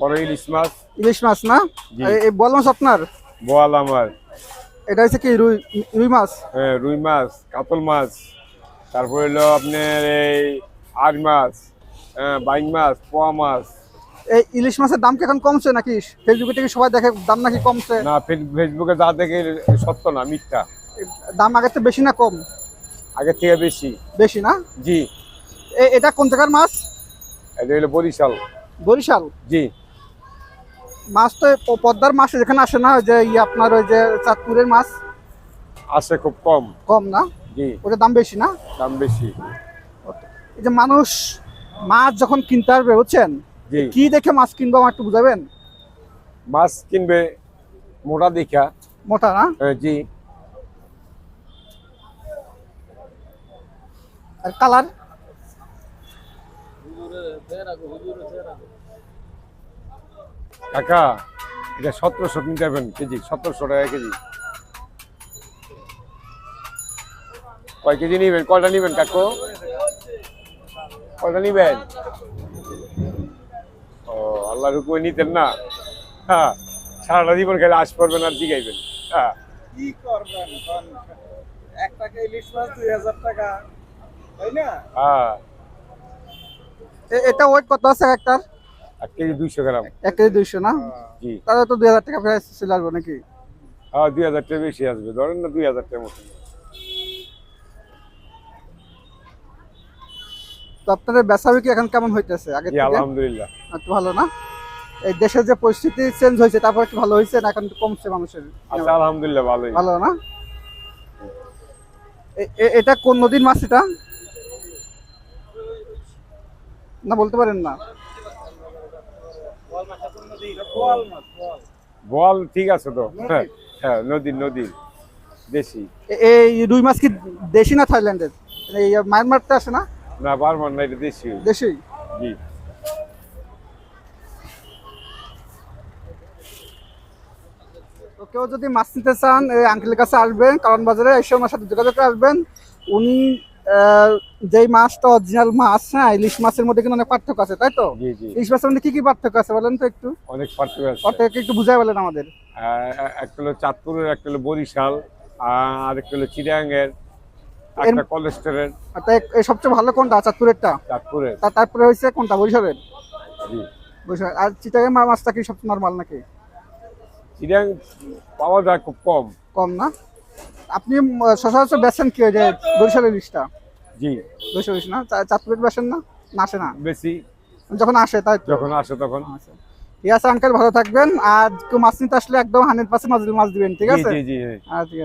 বড় ইলিশ মাছ। ইলিশ মাছ না? এই- বল মাছ আপনার? বোয়াল আমার। এটা হচ্ছে কি রুই রুই মাছ? হ্যাঁ, রুই মাছ কাতল মাছ। তারপর হলো আপনার এই আর মাছ হ্যাঁ, বাইং মাছ পোয়া মাছ। এই ইলিশ মাছের দাম কি এখন কমছে নাকি? ফেসবুকে থেকে সবাই দেখে দাম নাকি কমছে? না ফেসবুকে যা দেখে সত্য না মিথ্যা। দাম আগের থেকে বেশি না কম? আগের থেকে বেশি। বেশি না? জি। এটা কোন জায়গার মাছ? এটা হলো বরিশাল। বরিশাল? জি। মাছ তো পদ্মার মাছ যেখানে আসে না যে আপনার ওই যে চাঁদপুরের মাছ? আসে খুব কম। কম না? জি। ওটার দাম বেশি না? দাম বেশি। এই যে মানুষ মাছ যখন কিনতে আসবে বুঝছেন? কি দেখে মাছ কিনবো আমার একটু বুঝাবেন? মাছ কিনবে মোটা দেখা। মোটা না? হ্যাঁ, জি। আর কালার? কাকা এটা সতেরোশো কিনতে পারবেন কেজি সতেরোশো টাকা কেজি। কয় কেজি নিবেন? কয়টা নিবেন কাকু? কয়টা নিবেন? ও আল্লাহ রুকুয়ে নিতেন না? হ্যাঁ সারাটা জীবন খেলে আশ করবেন আর জিগাইবেন। হ্যাঁ কি করবেন? এক টাকা ইলিশ মাছ দুই হাজার টাকা তাই না? হ্যাঁ এটা ওয়েট কত আছে একটার এক কেজি দুইশো গ্রাম। এক কেজি দুইশো না? জি। তাহলে তো দুই হাজার টাকা প্রাইস চলে আসব নাকি? হ্যাঁ দুই হাজার টাকা বেশি আসবে। ধরেন না দুই হাজার টাকা মতো। তো আপনাদের বেচা বিক্রি এখন কেমন হইতেছে? আগে আলহামদুলিল্লাহ। একটু ভালো না? এই দেশের যে পরিস্থিতি চেঞ্জ হয়েছে তারপর একটু ভালো হয়েছে না এখন কমছে মানুষের? আচ্ছা আলহামদুলিল্লাহ ভালোই। ভালো না? এটা কোন নদীর মাছ এটা? না বলতে পারেন না। বল ঠিক আছে তো। হ্যাঁ হ্যাঁ নদীর নদীর দেশি। এই রুই মাছ কি দেশি না থাইল্যান্ডের? এই মায়ানমারতে আসে না? না বারবার না এটা দেশি। দেশি? জি। তো কেউ যদি মাছ নিতে চান এই আঙ্কেলের কাছে আসবেন কারণ বাজারে এসে ওনার সাথে যোগাযোগ আসবেন উনি যেই মাছটা অরিজিনাল মাছ হ্যাঁ ইলিশ মাছের মধ্যে কিন্তু অনেক পার্থক্য আছে তাই তো? ইলিশ মাছের মধ্যে কি কি পার্থক্য আছে বলেন তো একটু? অনেক পার্থক্য আছে। পার্থক্য একটু বুঝাই বলেন আমাদের। একটা হলো চাঁদপুরের একটা হলো বরিশাল আর একটা হলো চিরাঙ্গের একটা কলেস্টোরের এই সবচেয়ে ভালো কোনটা? চাঁদপুরেরটা? চাঁদপুরের। তা- তারপরে হয়েছে কোনটা? বরিশালের? বরিশাল। আর চিটাগাং মাছটা কি সবচেয়ে নর্মাল নাকি? চিরাং পাওয়া যায় খুব কম। কম না? আপনি সচরাচর বেছেন কি যে বরিশালের ইলিশটা জি। বরিশাল ইলিশ না? চাঁদপুরের বেছেন না? না আসে না? বেশি। যখন আসে তাই যখন আসে তখন। আসে ঠিক আছে আঙ্কেল ভালো থাকবেন। আর কেউ মাছ নিতে আসলে একদম হান্ড্রেড পার্সেন্ট মাছ দিবেন ঠিক আছে? জি জি। হ্যাঁ ঠিক আছে।